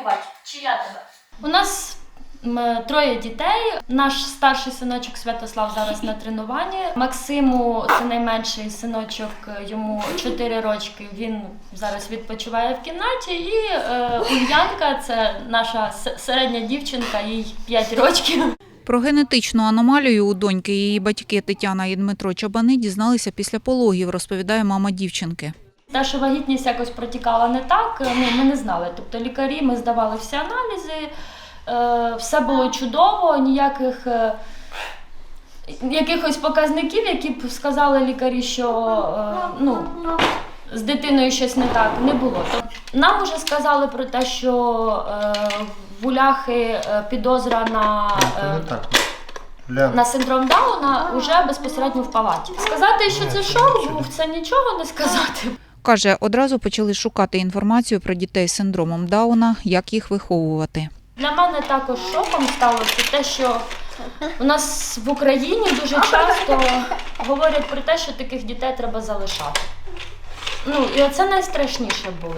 побачити, чи я тебе. У нас троє дітей. Наш старший синочок Святослав зараз на тренуванні. Максиму це найменший синочок, йому 4 рочки. Він зараз відпочиває в кімнаті. І е, Ульянка це наша середня дівчинка, їй 5 рочків. Про генетичну аномалію у доньки її батьки Тетяна і Дмитро Чабани дізналися після пологів, розповідає мама дівчинки. Те, що вагітність якось протікала не так, ну ми не знали. Тобто лікарі, ми здавали всі аналізи, е, все було чудово, ніяких е, якихось показників, які б сказали лікарі, що е, ну, з дитиною щось не так, не було. Тобто, нам вже сказали про те, що е, в Уляхи е, підозра на. Е, на синдром Дауна вже безпосередньо в палаті. Сказати, що це шок був, це нічого не сказати. Каже, одразу почали шукати інформацію про дітей з синдромом Дауна, як їх виховувати. Для мене також шоком стало це те, що у нас в Україні дуже часто говорять про те, що таких дітей треба залишати. Ну, і оце найстрашніше було.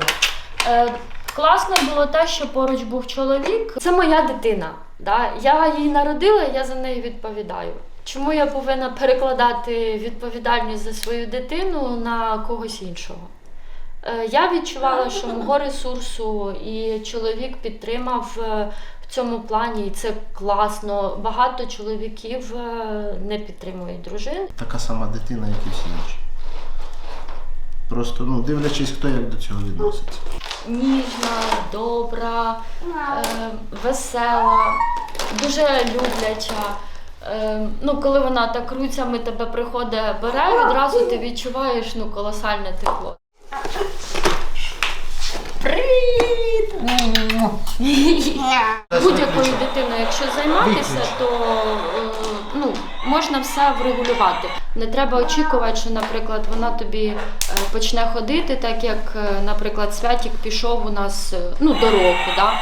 Е, класно було те, що поруч був чоловік. Це моя дитина. Да? Я її народила, я за неї відповідаю. Чому я повинна перекладати відповідальність за свою дитину на когось іншого? Е, Я відчувала, що мого ресурсу і чоловік підтримав е, в цьому плані, і це класно. Багато чоловіків е, не підтримують дружин. Така сама дитина, як і всі інші. Просто ну, дивлячись, хто як до цього відноситься. Ніжна, добра, е, весела, дуже любляча. Е, ну, коли вона так руцями тебе приходить, бере, відразу ти відчуваєш ну, колосальне тепло. Привіт! Будь-якою дитиною, якщо займатися, то е, ну, можна все врегулювати. Не треба очікувати, що, наприклад, вона тобі е, почне ходити, так як, е, наприклад, Святік пішов у нас ну, до року. Да?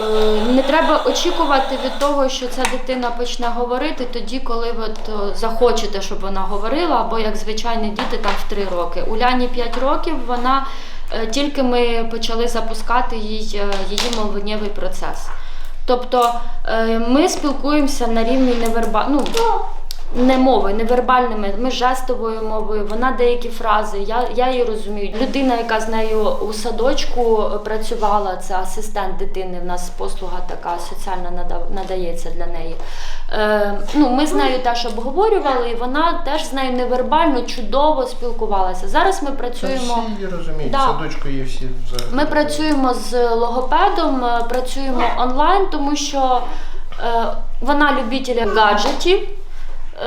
Е, Не треба очікувати від того, що ця дитина почне говорити тоді, коли ви е, захочете, щоб вона говорила, або як звичайні діти там в 3 роки. У Ляні 5 років вона е, тільки ми почали запускати е, її мовленнєвий процес. Тобто ми спілкуємося на рівні невербального. ну, не мови, невербальними, ми жестовою мовою, вона деякі фрази, я, я її розумію. Людина, яка з нею у садочку працювала, це асистент дитини, в нас послуга така соціальна нада- надається для неї. Е, ну, ми з нею теж обговорювали, і вона теж з нею невербально чудово спілкувалася. Зараз ми працюємо. всі її розуміють, Да. садочку є всі взагалі. Ми працюємо з логопедом, е, працюємо онлайн, тому що е, вона любитель гаджетів.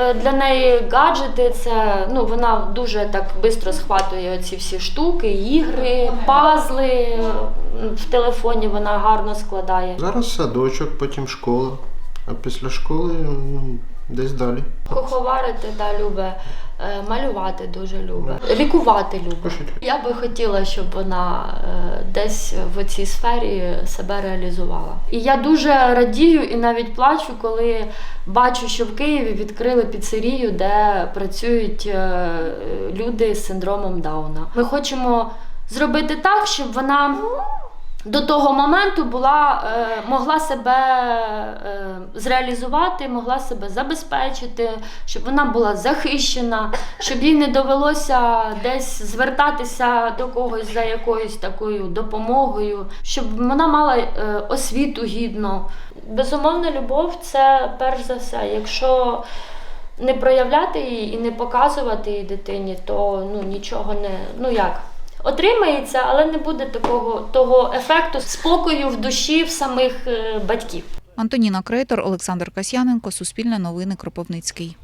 Е, Для неї гаджети це ну вона дуже так швидко схватує ці всі штуки, ігри, пазли. В телефоні вона гарно складає. Зараз садочок, потім школа, а після школи ну, десь далі. Куховарити да, любить, е, малювати дуже любить, лікувати любить. Пишуть. Я би хотіла, щоб вона е, десь в цій сфері себе реалізувала. І я дуже радію і навіть плачу, коли бачу, що в Києві відкрили піцерію, де працюють е, люди з синдромом Дауна. Ми хочемо зробити так, щоб вона. До того моменту була, е, могла себе е, зреалізувати, могла себе забезпечити, щоб вона була захищена, щоб їй не довелося десь звертатися до когось за якоюсь такою допомогою, щоб вона мала е, освіту гідну. Безумовна любов це перш за все. Якщо не проявляти її і не показувати її дитині, то ну нічого не ну як. Отримається, але не буде такого того ефекту спокою в душі в самих е, батьків. Антоніна Крейтор, Олександр Касьяненко, Суспільне новини Кропивницький.